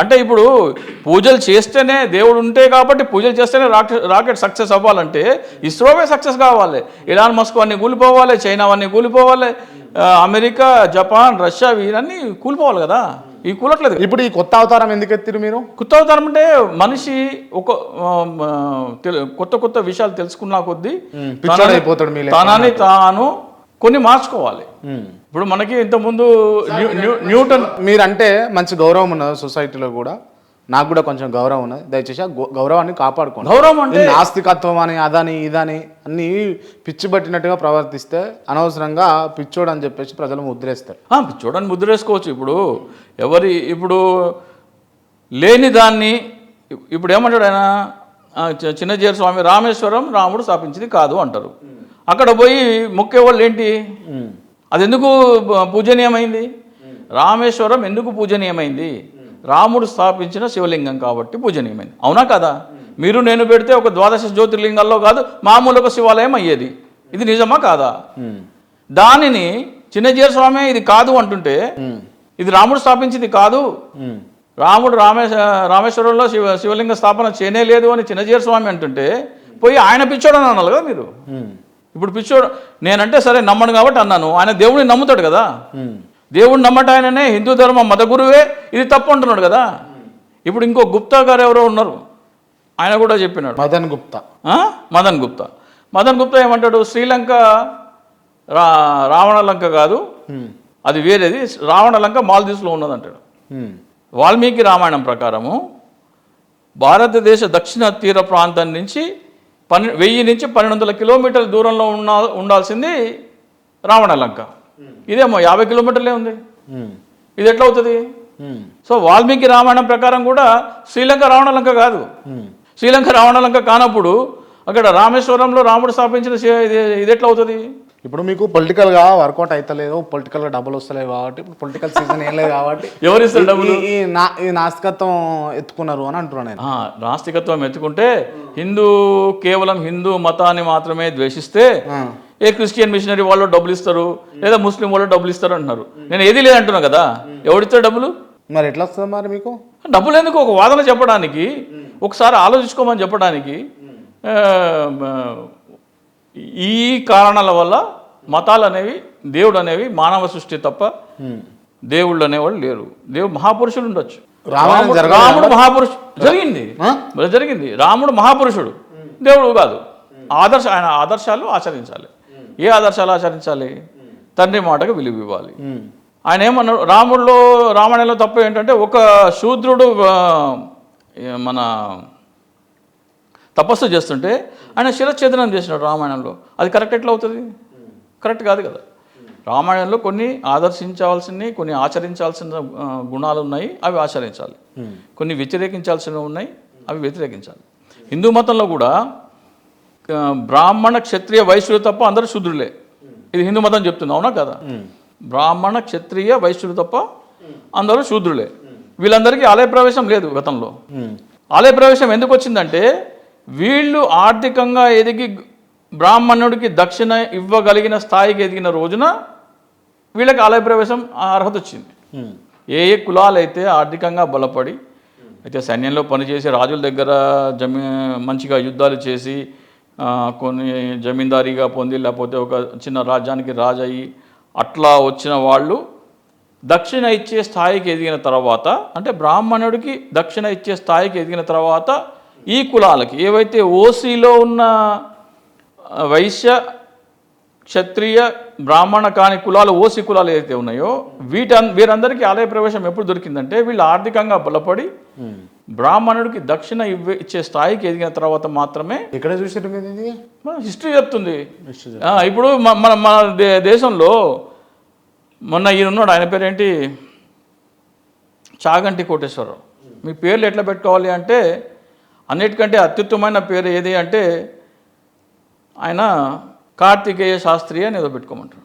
అంటే ఇప్పుడు పూజలు చేస్తేనే దేవుడు ఉంటే కాబట్టి పూజలు చేస్తేనే రాకెట్ రాకెట్ సక్సెస్ అవ్వాలంటే ఇస్రోవే సక్సెస్ కావాలి. ఇరాన్ మస్కో అన్ని కూలిపోవాలి చైనా అన్ని కూలిపోవాలి అమెరికా జపాన్ రష్యా వీరన్నీ కూలిపోవాలి కదా. ఈ కూలట్లేదు. ఇప్పుడు ఈ కొత్త అవతారం ఎందుకు ఎత్తిరు మీరు? కొత్త అవతారం అంటే మనిషి ఒక కొత్త కొత్త విషయాలు తెలుసుకున్న కొద్దీ తనని తాను కొన్ని మార్చుకోవాలి. ఇప్పుడు మనకి ఇంతకుముందు న్యూ- న్యూ- న్యూటన్ మీరంటే మంచి గౌరవం ఉన్నది సొసైటీలో కూడా. నాకు కూడా కొంచెం గౌరవం ఉన్నది. దయచేసి ఆ గౌరవాన్ని కాపాడుకోండి. గౌరవం అంటే నాస్తికత్వం అని అదని ఇదని అన్ని పిచ్చి పట్టినట్టుగా ప్రవర్తిస్తే అనవసరంగా పిచ్చోడు అని చెప్పేసి ప్రజలు ముద్రేస్తారు. ఆ, చూడండి ముద్ర వేసుకోవచ్చు ఇప్పుడు ఎవరి ఇప్పుడు లేని దాన్ని ఇప్పుడు ఏమంటాడు ఆయన? చిన్నజీర స్వామి రామేశ్వరం రాముడు స్థాపించింది కాదు అంటారు. అక్కడ పోయి మొక్కే వాళ్ళు ఏంటి అది ఎందుకు పూజనీయమైంది? రామేశ్వరం ఎందుకు పూజనీయమైంది? రాముడు స్థాపించిన శివలింగం కాబట్టి పూజనీయమైంది. అవునా కదా? మీరు నేను పెడితే ఒక ద్వాదశ జ్యోతిర్లింగాల్లో కాదు మామూలు ఒక శివాలయం అయ్యేది. ఇది నిజమా కాదా? దానిని చిన్నజీర స్వామి ఇది కాదు అంటుంటే ఇది రాముడు స్థాపించింది కాదు. రాముడు రామేశ రామేశ్వరంలో శివ శివలింగ స్థాపన చేయనే లేదు అని చిన్నజీర స్వామి అంటుంటే పోయి ఆయన పిచ్చోడు అని అనాలి కదా మీరు? ఇప్పుడు పిచ్చోడు నేనంటే సరే నమ్మను కాబట్టి అన్నాను. ఆయన దేవుడిని నమ్ముతాడు కదా. దేవుడిని నమ్మట ఆయననే హిందూ ధర్మం మత గురువే ఇది తప్పు అంటున్నాడు కదా. ఇప్పుడు ఇంకో గుప్తా గారు ఎవరో ఉన్నారు. ఆయన కూడా చెప్పినాడు. మదన్ గుప్తా? మదన్ గుప్తా. మదన్ గుప్తా ఏమంటాడు? శ్రీలంక రా రావణ లంక కాదు అది వేరేది. రావణ లంక మాల్దీవ్స్లో ఉన్నదంటాడు. వాల్మీకి రామాయణం ప్రకారము భారతదేశ దక్షిణ తీర ప్రాంతం నుంచి పన్నె వెయ్యి నుంచి పన్నెండు వందల కిలోమీటర్ల దూరంలో ఉన్న ఉండాల్సింది రావణ లంక. ఇదేమో యాభై కిలోమీటర్లే ఉంది. ఇది ఎట్లా అవుతుంది. సో వాల్మీకి రామాయణం ప్రకారం కూడా శ్రీలంక రావణ లంక కాదు. శ్రీలంక రావణ లంక కానప్పుడు అక్కడ రామేశ్వరంలో రాముడు స్థాపించిన ఇది ఎట్లా అవుతుంది? ఇప్పుడు మీకు పొలిటికల్గా వర్కౌట్ అవుతలేదు పొలిటికల్గా డబ్బులు వస్తలేవు కాబట్టి ఇప్పుడు పొలిటికల్ సీజన్ ఏం లేదు కాబట్టి ఎవరు ఇస్తారు డబ్బులు ఈ- నా- ఈ నాస్తికత్వం ఎత్తుకున్నారు అని అంటున్నాను నేను. నాస్తికత్వం ఎత్తుకుంటే హిందూ కేవలం హిందూ మతాన్ని మాత్రమే ద్వేషిస్తే. ఏ క్రిస్టియన్ మిషనరీ వాళ్ళు డబ్బులు ఇస్తారు లేదా ముస్లిం వాళ్ళు డబ్బులు ఇస్తారు అంటున్నారు. నేను ఏది లేదంటున్నా కదా. ఎవడిస్తారు డబ్బులు మరి ఎట్లా వస్తుంది మరి మీకు? డబ్బులు ఎందుకు? ఒక వాదన చెప్పడానికి ఒకసారి ఆలోచించుకోమని చెప్పడానికి ఈ కారణాల వల్ల మతాలు అనేవి దేవుడు అనేవి మానవ సృష్టి తప్ప దేవుళ్ళు అనేవాళ్ళు లేరు. దేవుడు మహాపురుషులు ఉండొచ్చు. రాముడు- రాముడు మహాపురుషుడు జరిగింది. జరిగింది. రాముడు మహాపురుషుడు. దేవుడు కాదు. ఆదర్శ ఆయన ఆదర్శాలు ఆచరించాలి. ఏ ఆదర్శాలు ఆచరించాలి? తండ్రి మాటకు విలువ ఇవ్వాలి. ఆయన ఏమన్నాడు? రాముడిలో రామాయణంలో తప్పు ఏంటంటే ఒక శూద్రుడు మన తపస్సు చేస్తుంటే ఆయన శిరఛేదనం చేసినాడు రామాయణంలో. అది కరెక్ట్ ఎట్లా అవుతుంది? కరెక్ట్ కాదు కదా. రామాయణంలో కొన్ని ఆదర్శించాల్సినవి కొన్ని ఆచరించాల్సిన గుణాలు ఉన్నాయి అవి ఆచరించాలి. కొన్ని వ్యతిరేకించాల్సినవి ఉన్నాయి అవి వ్యతిరేకించాలి. హిందూ మతంలో కూడా బ్రాహ్మణ క్షత్రియ వైశ్యులు తప్ప అందరూ శూద్రులే. ఇది హిందూ మతం చెప్తుంది అవునా కదా? బ్రాహ్మణ క్షత్రియ వైశ్యులు తప్ప అందరూ శూద్రులే. వీళ్ళందరికీ ఆలయ ప్రవేశం లేదు గతంలో. ఆలయ ప్రవేశం ఎందుకు వచ్చిందంటే వీళ్ళు ఆర్థికంగా ఎదిగి బ్రాహ్మణుడికి దక్షిణ ఇవ్వగలిగిన స్థాయికి ఎదిగిన రోజున వీళ్ళకి ఆలయ ప్రవేశం అర్హత వచ్చింది. ఏ ఏ కులాలు అయితే ఆర్థికంగా బలపడి అయితే సైన్యంలో పనిచేసి రాజుల దగ్గర జమీ మంచిగా యుద్ధాలు చేసి కొన్ని జమీందారీగా పొంది లేకపోతే ఒక చిన్న రాజ్యానికి రాజు అయ్యి అట్లా వచ్చిన వాళ్ళు దక్షిణ ఇచ్చే స్థాయికి ఎదిగిన తర్వాత అంటే బ్రాహ్మణుడికి దక్షిణ ఇచ్చే స్థాయికి ఎదిగిన తర్వాత ఈ కులాలకి ఏవైతే ఓసీలో ఉన్న వైశ్య క్షత్రియ బ్రాహ్మణ కాని కులాలు ఓసి కులాలు ఏదైతే ఉన్నాయో వీట వీరందరికీ ఆలయ ప్రవేశం ఎప్పుడు దొరికిందంటే వీళ్ళు ఆర్థికంగా బలపడి బ్రాహ్మణుడికి దక్షిణ ఇవ్వే ఇచ్చే స్థాయికి ఎదిగిన తర్వాత మాత్రమే ఎక్కడ చూసారు మన హిస్టరీ చెప్తుంది. ఇప్పుడు మన మన దే- దేశంలో మొన్న ఈయన ఉన్నాడు ఆయన పేరేంటి? చాగంటి కోటేశ్వరరావు. మీ పేర్లు ఎట్లా పెట్టుకోవాలి అంటే అన్నిటికంటే అత్యుత్తమైన పేరు ఏది అంటే ఆయన కార్తికేయ శాస్త్రి అని ఏదో పెట్టుకోమంటారు.